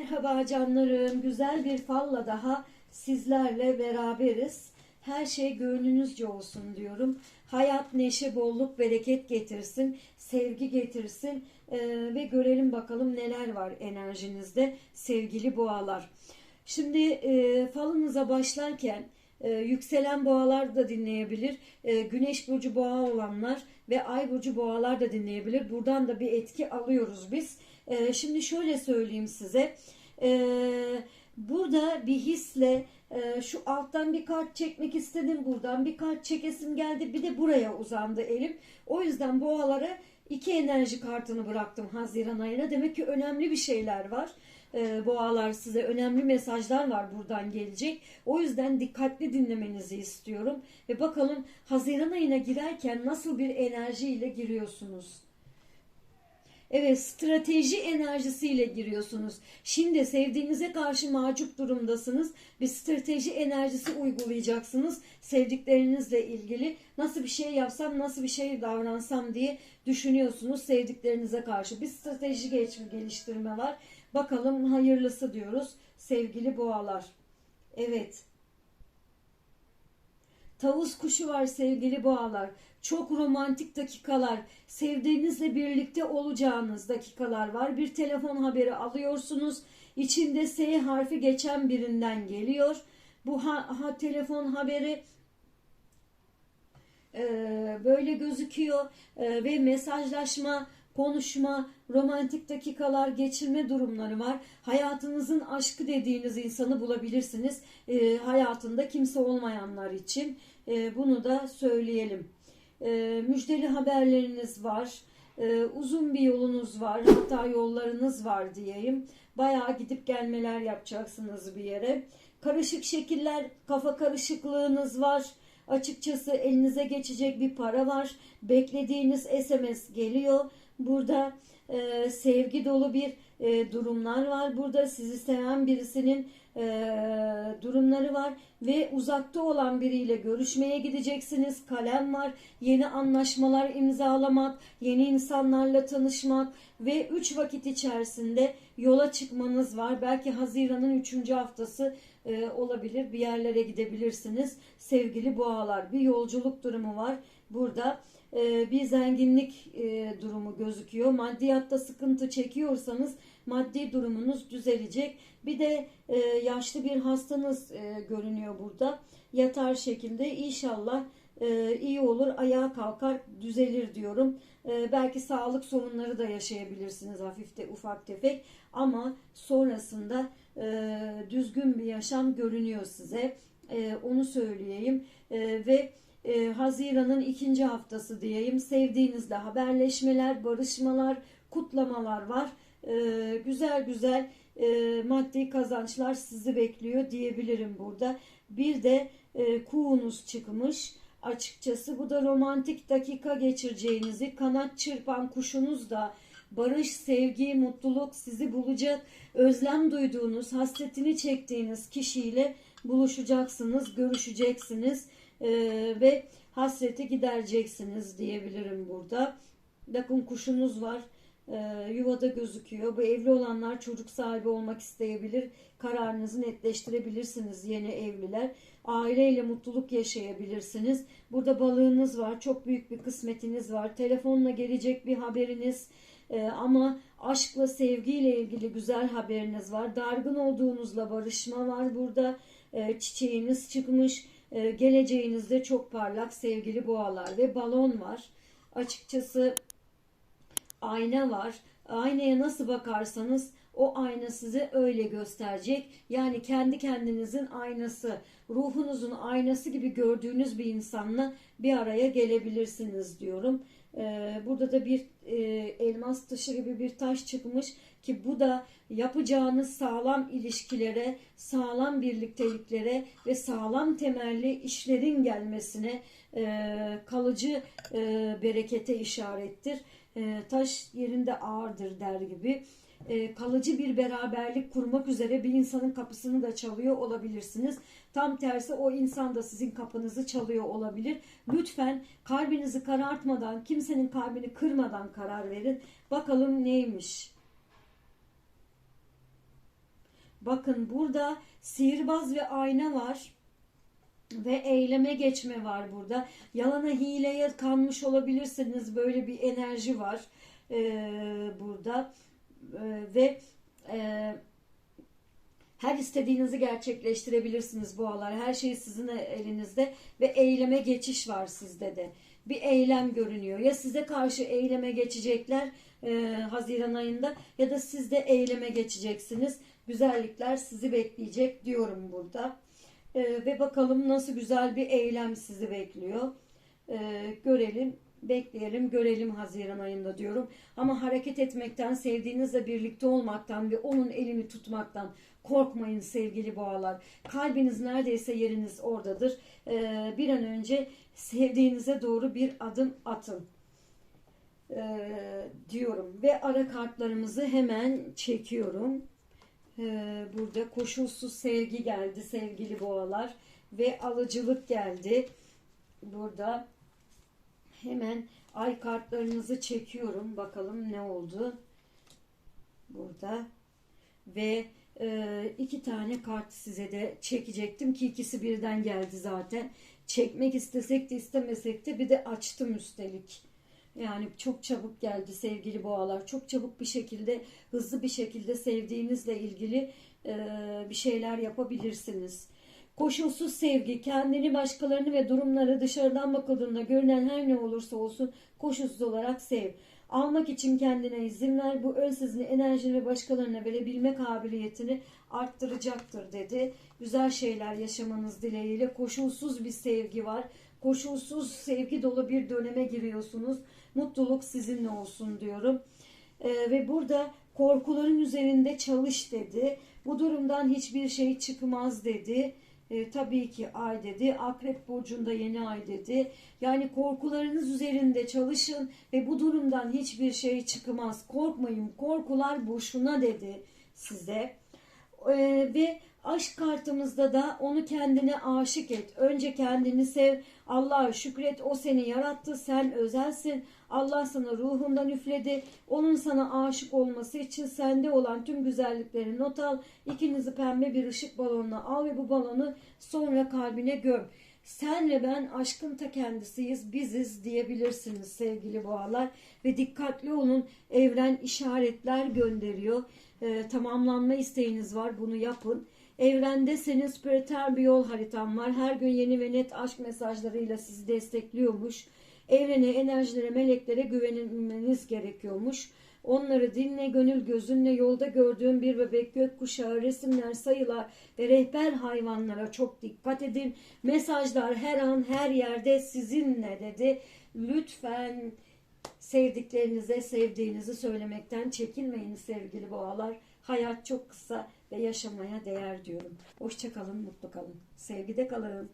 Merhaba canlarım. Güzel bir falla daha sizlerle beraberiz. Her şey gönlünüzce olsun diyorum. Hayat neşe, bolluk, bereket getirsin. Sevgi getirsin. Ee, ve görelim bakalım neler var enerjinizde sevgili boğalar. Şimdi e, falınıza başlarken e, yükselen boğalar da dinleyebilir. E, güneş burcu boğa olanlar ve ay burcu boğalar da dinleyebilir. Buradan da bir etki alıyoruz biz. E, şimdi şöyle söyleyeyim size. E, burada bir hisle e, şu alttan bir kart çekmek istedim. Buradan bir kart çekesim geldi. Bir de buraya uzandı elim. O yüzden boğalara iki enerji kartını bıraktım Haziran ayına. Demek ki önemli bir şeyler var e, boğalar size önemli mesajlar var buradan gelecek. O yüzden dikkatli dinlemenizi istiyorum. Ve bakalım Haziran ayına girerken nasıl bir enerjiyle giriyorsunuz? Evet strateji enerjisiyle giriyorsunuz. Şimdi sevdiğinize karşı macup durumdasınız. Bir strateji enerjisi uygulayacaksınız. Sevdiklerinizle ilgili nasıl bir şey yapsam, nasıl bir şey davransam diye düşünüyorsunuz sevdiklerinize karşı. Bir strateji geliştirme var. Bakalım hayırlısı diyoruz sevgili boğalar. Evet. Tavus kuşu var sevgili boğalar. Çok romantik dakikalar, sevdiğinizle birlikte olacağınız dakikalar var. Bir telefon haberi alıyorsunuz. İçinde S harfi geçen birinden geliyor. Bu ha, ha, telefon haberi e, böyle gözüküyor e, ve mesajlaşma, konuşma, romantik dakikalar geçirme durumları var. Hayatınızın aşkı dediğiniz insanı bulabilirsiniz. E, hayatında kimse olmayanlar için e, bunu da söyleyelim. E, müjdeli haberleriniz var. E, uzun bir yolunuz var. Hatta yollarınız var diyeyim. Bayağı gidip gelmeler yapacaksınız bir yere. Karışık şekiller, kafa karışıklığınız var. Açıkçası elinize geçecek bir para var. Beklediğiniz SMS geliyor. Burada e, sevgi dolu bir e, durumlar var. Burada sizi seven birisinin e, durumları var ve uzakta olan biriyle görüşmeye gideceksiniz. Kalem var. Yeni anlaşmalar imzalamak, yeni insanlarla tanışmak ve 3 vakit içerisinde yola çıkmanız var. Belki Haziran'ın 3. haftası e, olabilir. Bir yerlere gidebilirsiniz. Sevgili boğalar bir yolculuk durumu var. Burada e, bir zenginlik e, durumu gözüküyor. Maddiyatta sıkıntı çekiyorsanız maddi durumunuz düzelecek. Bir de e, yaşlı bir hastanız görünüyor burada. Yatar şekilde inşallah iyi olur, ayağa kalkar, düzelir diyorum. Belki sağlık sorunları da yaşayabilirsiniz hafif de ufak tefek ama sonrasında düzgün bir yaşam görünüyor size. Onu söyleyeyim ve e, Haziran'ın ikinci haftası diyeyim. Sevdiğinizle haberleşmeler, barışmalar, kutlamalar var. E, güzel güzel e, maddi kazançlar sizi bekliyor diyebilirim burada. Bir de e, kuğunuz çıkmış. Açıkçası bu da romantik dakika geçireceğinizi, kanat çırpan kuşunuz da barış, sevgi, mutluluk sizi bulacak. Özlem duyduğunuz, hasretini çektiğiniz kişiyle buluşacaksınız, görüşeceksiniz e, ve hasreti gidereceksiniz diyebilirim burada. Bakın kuşunuz var. E, yuvada gözüküyor. Bu evli olanlar çocuk sahibi olmak isteyebilir. Kararınızı netleştirebilirsiniz yeni evliler. Aileyle mutluluk yaşayabilirsiniz. Burada balığınız var. Çok büyük bir kısmetiniz var. Telefonla gelecek bir haberiniz. Ee, ama aşkla sevgiyle ilgili güzel haberiniz var. Dargın olduğunuzla barışma var burada. Ee, çiçeğiniz çıkmış. Ee, geleceğinizde çok parlak sevgili boğalar ve balon var. Açıkçası ayna var. Aynaya nasıl bakarsanız o ayna size öyle gösterecek. Yani kendi kendinizin aynası, ruhunuzun aynası gibi gördüğünüz bir insanla bir araya gelebilirsiniz diyorum. Ee, burada da bir e, elmas taşı gibi bir taş çıkmış ki bu da yapacağınız sağlam ilişkilere, sağlam birlikteliklere ve sağlam temelli işlerin gelmesine e, kalıcı e, berekete işarettir. E, taş yerinde ağırdır der gibi e, kalıcı bir beraberlik kurmak üzere bir insanın kapısını da çalıyor olabilirsiniz. Tam tersi o insan da sizin kapınızı çalıyor olabilir. Lütfen kalbinizi karartmadan, kimsenin kalbini kırmadan karar verin. Bakalım neymiş? Bakın burada sihirbaz ve ayna var ve eyleme geçme var burada. Yalana hileye kanmış olabilirsiniz. Böyle bir enerji var ee, burada Ee, ve e, her istediğinizi gerçekleştirebilirsiniz bu aralar. Her şey sizin elinizde ve eyleme geçiş var sizde de. Bir eylem görünüyor. Ya size karşı eyleme geçecekler e, Haziran ayında ya da siz de eyleme geçeceksiniz. Güzellikler sizi bekleyecek diyorum burada. E, ve bakalım nasıl güzel bir eylem sizi bekliyor. E, görelim, bekleyelim, görelim Haziran ayında diyorum. Ama hareket etmekten, sevdiğinizle birlikte olmaktan ve onun elini tutmaktan korkmayın sevgili boğalar. Kalbiniz neredeyse yeriniz oradadır. E, bir an önce sevdiğinize doğru bir adım atın. E, diyorum ve ara kartlarımızı hemen çekiyorum. Ee, burada koşulsuz sevgi geldi sevgili boğalar ve alıcılık geldi. Burada hemen ay kartlarınızı çekiyorum. Bakalım ne oldu. Burada ve e, iki tane kart size de çekecektim ki ikisi birden geldi zaten. Çekmek istesek de istemesek de bir de açtım üstelik. Yani çok çabuk geldi sevgili boğalar. Çok çabuk bir şekilde, hızlı bir şekilde sevdiğinizle ilgili e, bir şeyler yapabilirsiniz. Koşulsuz sevgi, kendini, başkalarını ve durumları dışarıdan bakıldığında görünen her ne olursa olsun koşulsuz olarak sev. Almak için kendine izin ver. Bu ön sizin enerjini ve başkalarına verebilme kabiliyetini arttıracaktır dedi. Güzel şeyler yaşamanız dileğiyle koşulsuz bir sevgi var. Koşulsuz sevgi dolu bir döneme giriyorsunuz. Mutluluk sizinle olsun diyorum. Ee, ve burada korkuların üzerinde çalış dedi. Bu durumdan hiçbir şey çıkmaz dedi. E, tabii ki ay dedi. Akrep burcunda yeni ay dedi. Yani korkularınız üzerinde çalışın ve bu durumdan hiçbir şey çıkmaz. Korkmayın. Korkular boşuna dedi size. E, ve aşk kartımızda da onu kendine aşık et. Önce kendini sev. Allah'a şükret. O seni yarattı. Sen özelsin. Allah sana ruhundan üfledi. Onun sana aşık olması için sende olan tüm güzellikleri not al. İkinizi pembe bir ışık balonuna al ve bu balonu sonra kalbine göm. Sen ve ben aşkın ta kendisiyiz, biziz diyebilirsiniz sevgili boğalar. Ve dikkatli olun, evren işaretler gönderiyor. Ee, tamamlanma isteğiniz var, bunu yapın. Evrende senin spiritüel bir yol haritan var. Her gün yeni ve net aşk mesajlarıyla sizi destekliyormuş. Evrene, enerjilere, meleklere güvenilmeniz gerekiyormuş. Onları dinle, gönül gözünle yolda gördüğün bir bebek, gökkuşağı, resimler, sayılar ve rehber hayvanlara çok dikkat edin. Mesajlar her an her yerde sizinle dedi. Lütfen sevdiklerinize sevdiğinizi söylemekten çekinmeyin sevgili boğalar. Hayat çok kısa ve yaşamaya değer diyorum. Hoşçakalın, mutlu kalın. Sevgide kalın.